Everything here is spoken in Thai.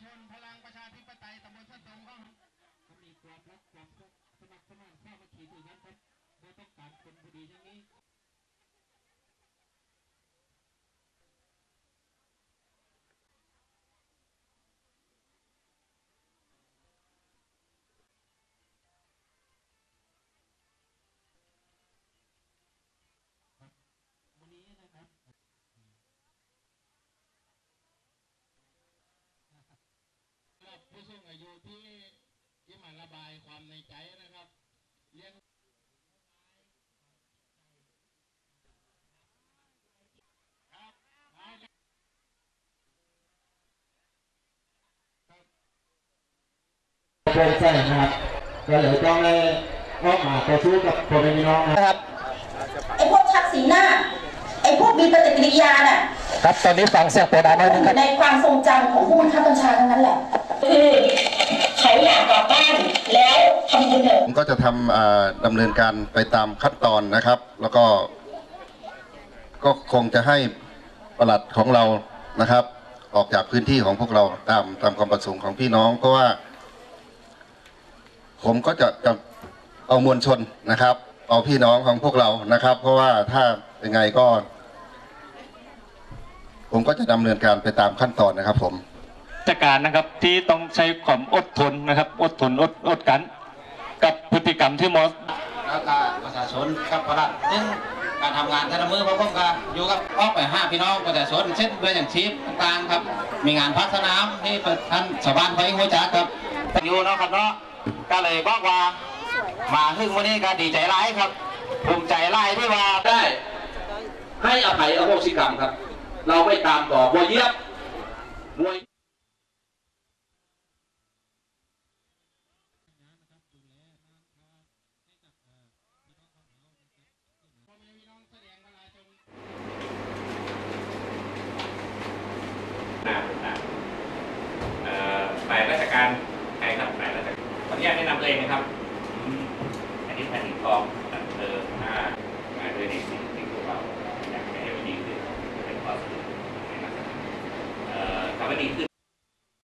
ชนพลังประชาธิปไตยตำบลสันตงของเขามีความรักความสมัครสมานสามัคคีด้วยนั้นครับเราต้องการคนผู้ดีอย่างนี้นี้นะครับ สำหรับ ผู้สูงอายุที่ที่มาระบายความในใจนะครับเลี้ยงครับเอาครับโปร่งใสนะครับก็เลยต้องให้ออกมาต่อสู้กับพ่อแม่พี่น้องนะครับไอ้พวกชักสีหน้าไอ้พวกมีปฏิกิริยาน่ะครับตอนนี้ฟังเสียงโปรดาน้อยนึงอครับยู่ในความทรงจำของผู้บังคับบัญชาทั้งนั้นแหละ ผมก็จะทำดำเนินการไปตามขั้นตอนนะครับ แล้วก็ ก็คงจะให้ประหลัดของเรานะครับ ออกจากพื้นที่ของพวกเราตามตามความประสงค์ของพี่น้อง เพราะว่า ผมก็จะจะเอามวลชนนะครับ เอาพี่น้องของพวกเรานะครับ เพราะว่าถ้ายังไงก็ ผมก็จะดำเนินการไปตามขั้นตอนนะครับ ผมราชการนะครับที่ต้องใช้ความอดทนนะครับ อดทนอดอดกัน ติกรรมที่มอสแล้วก็ประชาชนกับพลัดซึ่งการทำงานท่านมือพระพงก็อยู่กับออกไปห้าพี่น้องประชาชนเช่นเรืออย่างชีพต่างครับ มีงานพักสนาที่ท่านชาวบ้านไปหัวจักครับอยู่เนาะครับเนาะก็เลยบอกว่ามาถึงวันนี้ก็ดีใจร้ายครับภูมิใจร้ายที่ว่าได้ ให้อภัยอโหสิกรรมครับ เราไม่ตามต่อบัวเยียบมวย นามต่างๆฝ่ายราชการใครครับฝ่ายราชการขออนุญาตแนะนำเลยนะครับ อันนี้แผ่นทองตัดเตอร์ห้างานด้วยในสิ่งที่พวเราอยากให้มันดีขึ้นเป็นข้อสรุปในราชการทำให้ดีขึ้น